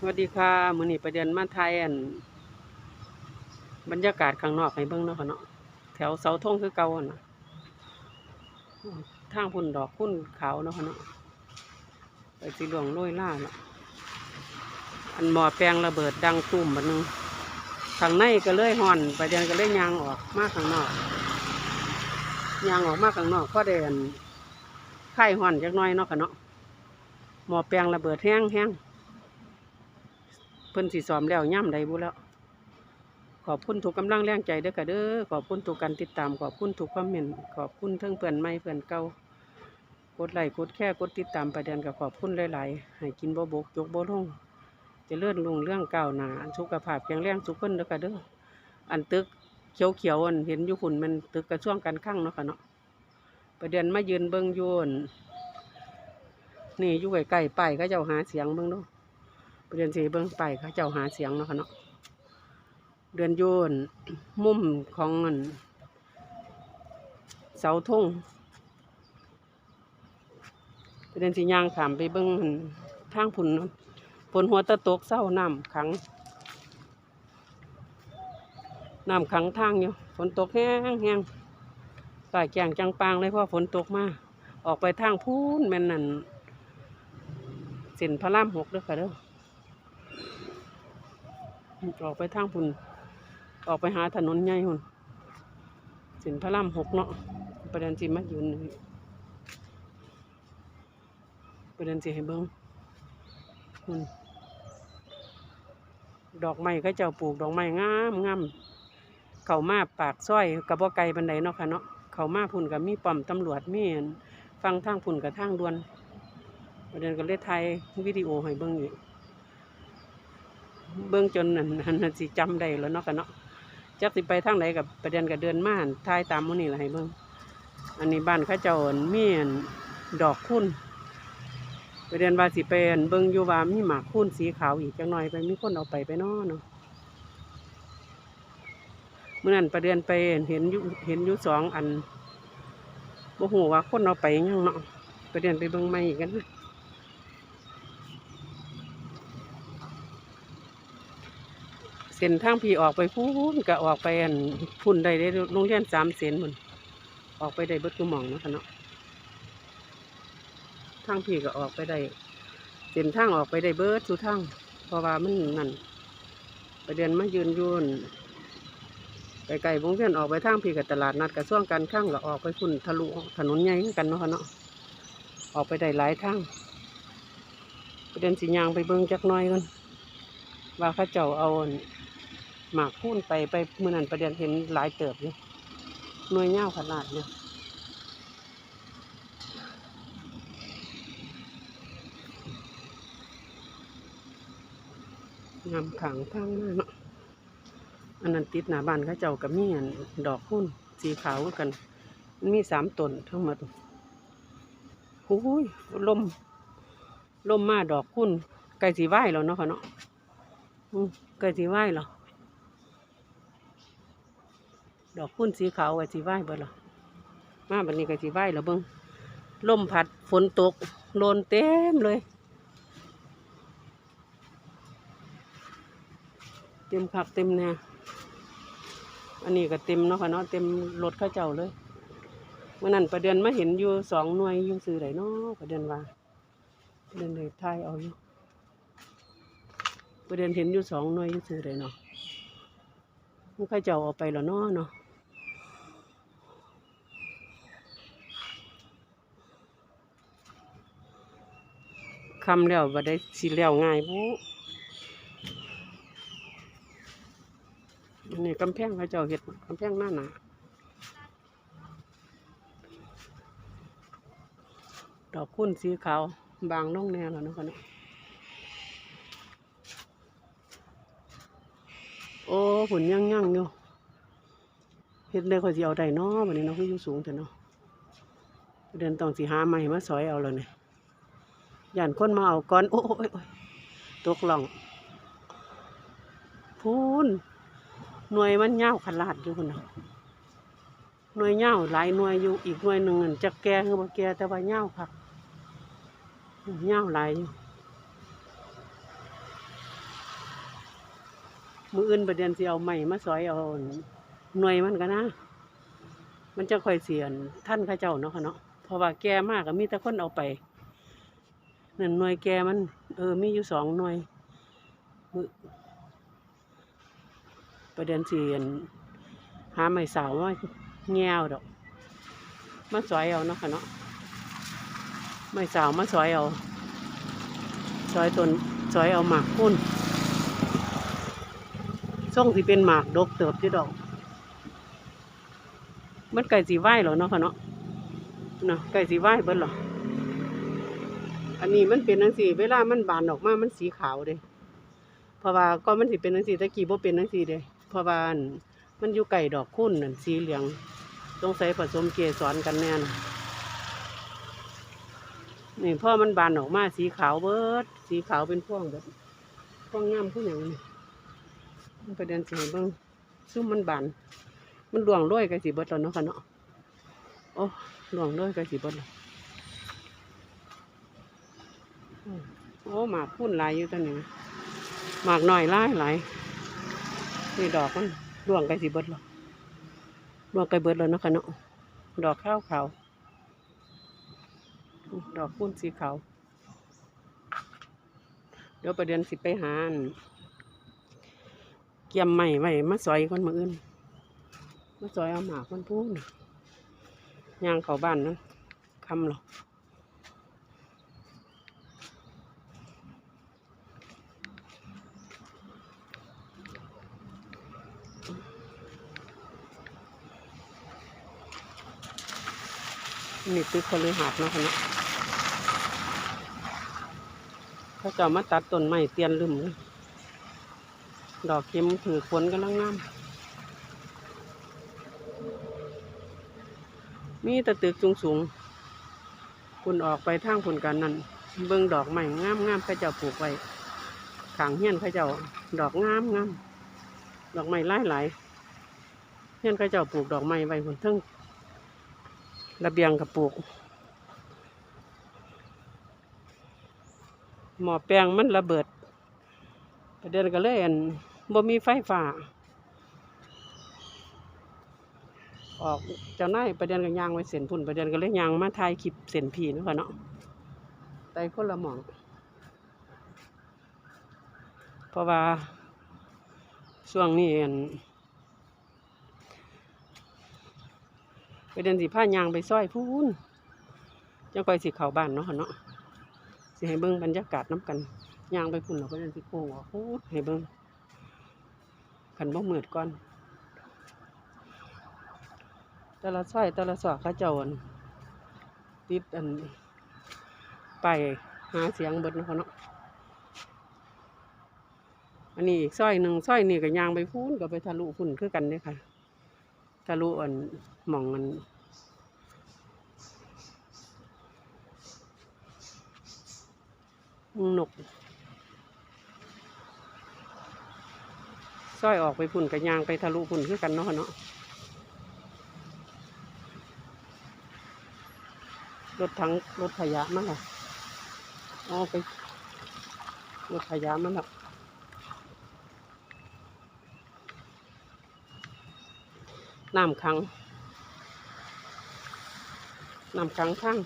สวัสดีค่ะมือนี้ประเด็นมาไทยอันบรรยากาศข้างนอกให้เบิ่งเนาะค่ะเนาะแถวเสาธงคือเก่าอะนะทางพุ่นดอกพุ่นขาวเนาะค่ะเนาะไปสิหลวงโรยล่าเนาะอันหมอแปลงระเบิดดังตุ้มบัดนึงข้างในก็เลยห่อนประเด็นก็เลยยางออกมากข้างนอกยางออกมากข้างนอกเพราะเดอันไข่ห่อนจักน้อยเนาะค่ะเนาะหมอแปลงระเบิดแห้งแห้ง เพิ่นสิซ้อมแล้วย่ำใดบุแล้ว ขอบคุณทุกกำลังแรงใจเด้อค่ะเด้อขอบคุณทุกการติดตาม ขอบคุณทุกคอมเมนต์ขอบคุณทั้งเพื่อนใหม่เพื่อนเก่ากดไลค์กดแค่กดติดตามประเด็นกับขอบคุณหลายๆ ให้กินบ่บกยกบ่ลงจะเลื่อนลุงเรื่องเก้าวหนาอันสุขภาพแข็งแรงทุกคนเด้อค่ะเด้ออันตึกเขียวๆอันเห็นอยู่ฝุ่นมันตึกกระช่วงกันข้างเนาะค่ะเนาะประเด็นมายืนเบิ่งโยนนี่อยู่ใกล้ๆป้ายเขาเจ้าหาเสียงเบิ่งเดู เดือนสีเบิ้องไปเขาเจ้าหาเสียงเนาะค่ะเนาะเดือนโยนมุมของอันเสาธงเดือนสียางขามไปเบิ้งอั่นทางผุนเนาะฝนหัวตะตกเศร้าน้ำขังน้ำขังทางอยู่ฝนตกแห้งแห้งสายแกงจังปางเลยเพราะฝนตกมาออกไปทางพูนแม่นนั่นเส้นพระรามหกด้อค่ะเด้อ ออกไปทางพุ่นออกไปหาถนนใหญ่หุ่นสินพระรามหกเนาะประเด็นสิมายืนนี่ประเด็นสิให้เบิ้งหุ่นดอกไม้เขาเจ้าปลูกดอกไม้งามงามเขามาปากซ้อยกับบ่ไกลบันไดเนาะค่ะเนาะเขามาพุ่นกับมีป้อมตำรวจมี่ฟังทางพุ่นกับทางด่วนประเด็นก็เลยถ่ายวิดีโอให้เบิ้งอยู่ เบื้องจนนั่นนั่นสิจำได้แล้วเนาะกันเนาะจักสิไปทางไหนกับประเด็นกับเดินมานทายตามมื้นี่แหละให้เบิ่งอันนี้บ้านข้าเจ้าอันมีอันดอกคุ้นประเด็นว่าสิไปอั่นเบิ่งอยู่ว่ามีหมากคุ้นสีขาวอีกจังหน่อยไปมีคนเอาไปไปนาะเนาะเมื่อนั้นประเด็นไปเห็นยู่เห็นยูสองอันบ่ฮู้ว่าคนเอาไปยังเนาะประเด็นไปเบิ่งใหม่อีกกันนะ เส้นทางพี่ออกไปพูนก็ออกไปอันพุ่นได้ได้โรงเรียนสามเซนมันออกไปได้เบิดกุหมองเนาะคะเนาะทางพี่ก็ออกไปได้เส้นทางออกไปได้เบิดสุทางเพราะว่ามันนั่นไปเดินมายืนยืนไกลๆวงเวียนออกไปทางพี่กับตลาดนัดกับช่วงการข้างก็ออกไปพุ่นทะลุถนนใหญ่กันเนาะคะเนาะออกไปได้หลายทางไปเดินสียางไปเบิ่งจักหน้อยกันว่าข้าเจ้าเอา หมากพูนไปไปเมื่อนั้นประเด็นเห็นหลายเติบอยู่หน่วยเง่าขนาดเนี่ยงามขังทางมาเนาะอันนั้นติดหน้าบ้านเขาเจ้ากับมีอันดอกพุ่นสีขาวกัน มีสามต้นทั้งหมดโอ้ยลมลมมาดอกพุ่นไก่สีไหวแล้วเนาะค่ะเนาะไก่สีไหวแล้ว ดอกพุ่นสีขาวไว้สีไหวเบิดหรอมาบัดนี้ก็สีไหว้แล้วเบิ้งลมพัดฝนตกโลนเต็มเลยเต็มคักเต็มแน่อันนี้ก็เต็มเนาะค่ะเนาะเต็มรถข้าเจ้าเลยเมื่อนั้นประเดือนมาเห็นอยู่สองหน่วยยู่ซื้อไหนเนาะประเดือนว่าประเดือนเลยทายเอาอยู่ประเดือนเห็นอยู่สองหน่วยยู่ซื้อไหนเนาะมันข้าเจ้าเอาไปแล้วเนาะเนาะ คำแล้วบ่ได้สิแล้วง่ายบุอันนี้กำแพงเขาเจ้าเห็ดกำแพงหน้าหนาดอกคุ้นสีขาวบางลงแน่แล้วนะคะเนาะโอ้หุ่นยั่งยั่งอยู่เห็ดเลยเขาสิเอาได้นาะวันนี้เนาะคืออยู่สูงแต่เนาะเดินต้องสิหาไม้มาสอยเอาเลยเนี่ย ย่านคนมาเอาก่อน โอ้ยอยตกหล่อง พูนหน่วยมันเง่าขลาดอยู่คนนะหน่วยเง่าหลายหน่วยอยู่อีกหน่วยหนึ่งจะแก่คือบ่แก่แต่ว่าเง่าวคักเง่าหลายอยู่มืออื่นประเด็นสิเอาไม้มาซอยเอาหน่วยมันกันนะ มันจะค่อยเสียนท่านข้าเจ้าเนาะค่ะเนาะเพราะว่าแก่มากก็มีแต่คนเอาไป นั่นหน่วยแกมัน เออ มีอยู่สองหน่วยมือประเด็นเสียนหาไม้สาวมาแง่วดอกมาซอยเอาเนาะค่ะเนาะไม้สาวมาซอยเอาซอยต้นซอยเอาหมากพุ่นส่งที่เป็นหมากดกเติบที่ดอก มันไก่สีไหวเหรอเนาะค่ะเนาะเนาะไก่สีไหวเบิ้ลหรอ อันนี้มันเป็นนังสีเวลามันบานออกมา มันสีขาวเด้เพราะว่าก็มันสิเป็นนังสีตะกี้บ่เป็นนังสีเด้เพราะว่ามันอยู่ไก่ดอกคุ้นนั่นสีเหลืองต้องใส่ผสมเกสรกันแน่นนี่พอมันบานออกมาสีขาวเบิด สีขาวเป็นพ่วงแบบพ่วงงามผู้หยังนี่มันไปเดินสีเบิ่งซุ่มมันบาน มันหลวงด้วยกันสีเบิดแล้วเนาะค่ะเนาะโอ้หลวงด้วยกันสีเบิดแล้วอืม โอ้หมากพุ่นหลายอยู่ตอนนี้หมากหน่อยหลายหลายนี่ดอกมันหลวงกันสีเบิดแล้วหลวงกันเบิดแล้วเนาะค่ะเนาะดอกข้าวขาวดอกพุ่นสีขาวเดี๋ยวประเด็นสิไปหานเกี่ยมใหม่ไว้มาซอยคนมาอื่นมาซอยเอาหมากมันพูนย่างเขาบ้านนะคำหรอก นี่ตึกคนเลยหาดเนาะคะเนาะเขาจะเอามาตัดต้นไม้เตียนลืมเลยดอกเข็มถือขนกันลังงาม มีแตะตึกสูงสูงคุณออกไปทางผลกันนั่นเบิ่งดอกใหม่งามงามๆเขาเจ้าปลูกไว้ขางเฮียนเขาเจ้า ดอกงามงามดอกไม้หลายหลายเฮียนเขาเจ้าปลูกดอกไม้ไว้บนเทิง ระเบียงกับปลูกหมอแปลงมันระเบิดประเด็นก็เลยอันบ่มีไฟฟ้า ออกเจ้าหน้าประเด็นก็ยางไว้เส้นพุ่นประเด็นก็เลยยางมาถ่ายคลิปเส้นผีนาะค่ะเนาะไตคนละหมองเพราะว่าช่วงนี้อันประ เด็นสิผ้ายางไปซอยพูนจังก่อยสิเข้าบ้านเนาะค่ะเนาะสิให้เบิ่งบรรยากาศน้ำกันยางไปพุ่นเราประเด็นสิโค้งออกพูดให้เบิ่งขันบ่มือดก่อน แต่ละซอยแต่ละซอกเขาเจ้าอันติดอันไปหาเสียงเบิดเนาะค่ะเนาะอันนี้อีกซอยหนึ่งซอยนี่ก็ยางไปพูนก็ไปทะลุพุ่นคือกันเนี่ยค่ะ ทะลุอันหมองอันหนกซอยออกไปพุ่นกับยางไปทะลุพุ่นคือกันเนาะเนาะรถทั้งรถขยะมันเหรออ๋อไปรถขยะมันหร น้ำขังน้ำขังข้าง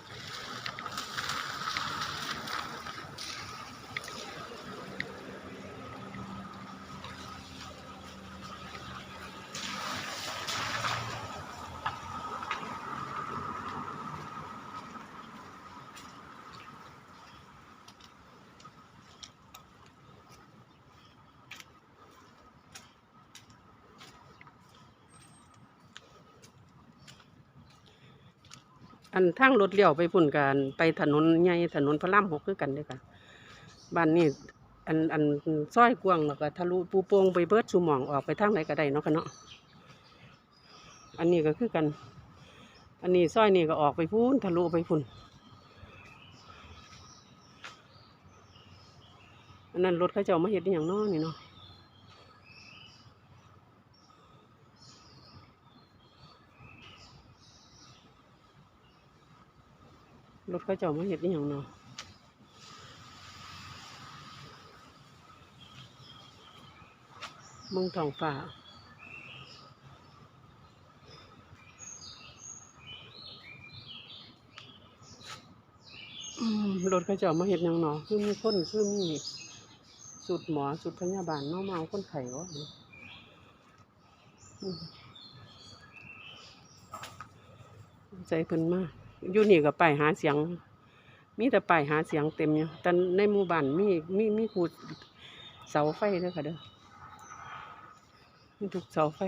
อันทางรถเลี้ยวไปพุ่นกันไปถนนใหญ่ถนนพระรามหกคือกันเด้อค่ะบ้านนี้อันอันซอยกว้างแล้วก็ทะลุปูโป่งไปเบิดสุหมองออกไปทางไหนก็ได้เนาะค่ะเนาะอันนี้ก็คือกัน อันนี้ซอยนี่ก็ออกไปพุ่นทะลุไปพุ่นอันนั้นรถเขาเจ้ามาเฮ็ดอหย่างเน้อนี่เนาะ รถเขาเจ้ามาเฮ็ดนี่อย่างเนาะมืองทองฟ้าอืมรถเขาเจ้ามาเฮ็ดหยังเนาะคือมีคนคือมีสุดหมอสุดพยาบาลเนาะมาเอาคนไข้วะใจเพิ่นมาก อยู่นี่ก็ป้ายหาเสียง มีแต่ป้ายหาเสียงเต็มอยู่แต่ในหมู่บ้านมีมีมีขูดเสาไฟเด้อค่ะเด้อมีทุกเสาไฟ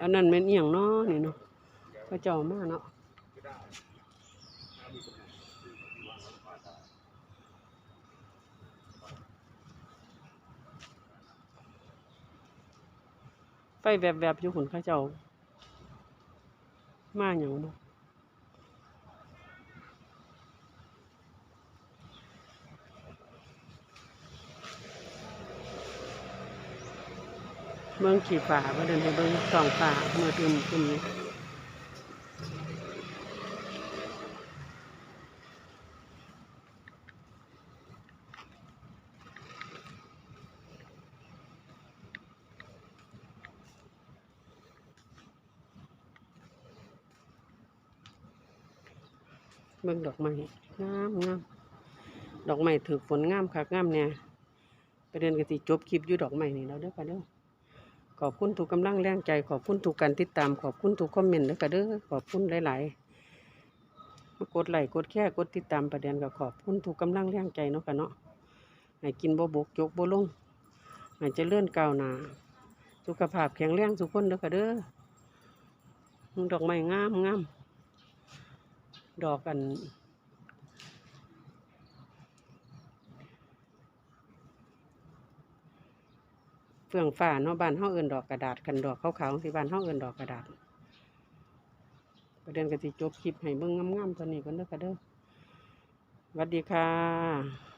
อันนั้นแม่นเอียงเนาะนี่เนาะพระเจ้ามากเนาะไฟแวบๆอยู่หุ่นข้าเจ้า มาอย่างบุเมืองขี่ฝ่ามาเดินไปเบิ่งสองฝาเมื่อตื่นตื่นนี้ เบิ่งดอกไม้งามงามดอกไม้ถือฝนงามคักงามเนี่ยไปเดินกติจบคลิปอยู่ดอกไม้นี่แล้วเด้อค่ะเด้อขอบคุณทุกกำลังแรงใจ ขอบคุณทุกการติดตามขอบคุณทุกคอมเมนต์แล้วก็เด้อขอบคุณหลายๆมากดไลค์กดแค่กดติดตามประเด็นก็ขอบคุณทุกกำลังแรงใจเนาะค่ะเนาะให้กินบ่บกยกบ่ลงให้เจริญก้าวหน้าสุขภาพแข็งแรงทุกคนเด้อค่ะเด้อดอกไม้งามงาม ดอกกัน เฟื่องฟ้าเนาะบ้านเฮาเอิ้นดอกกระดาษกันดอกขาวๆที่บ้านเฮาเอิ้นดอกกระดาษประเด็นก็สิจบคลิปให้เบิ่งงามๆตัวนี้ก่อนเด้อค่ะเด้อสวัสดีค่ะ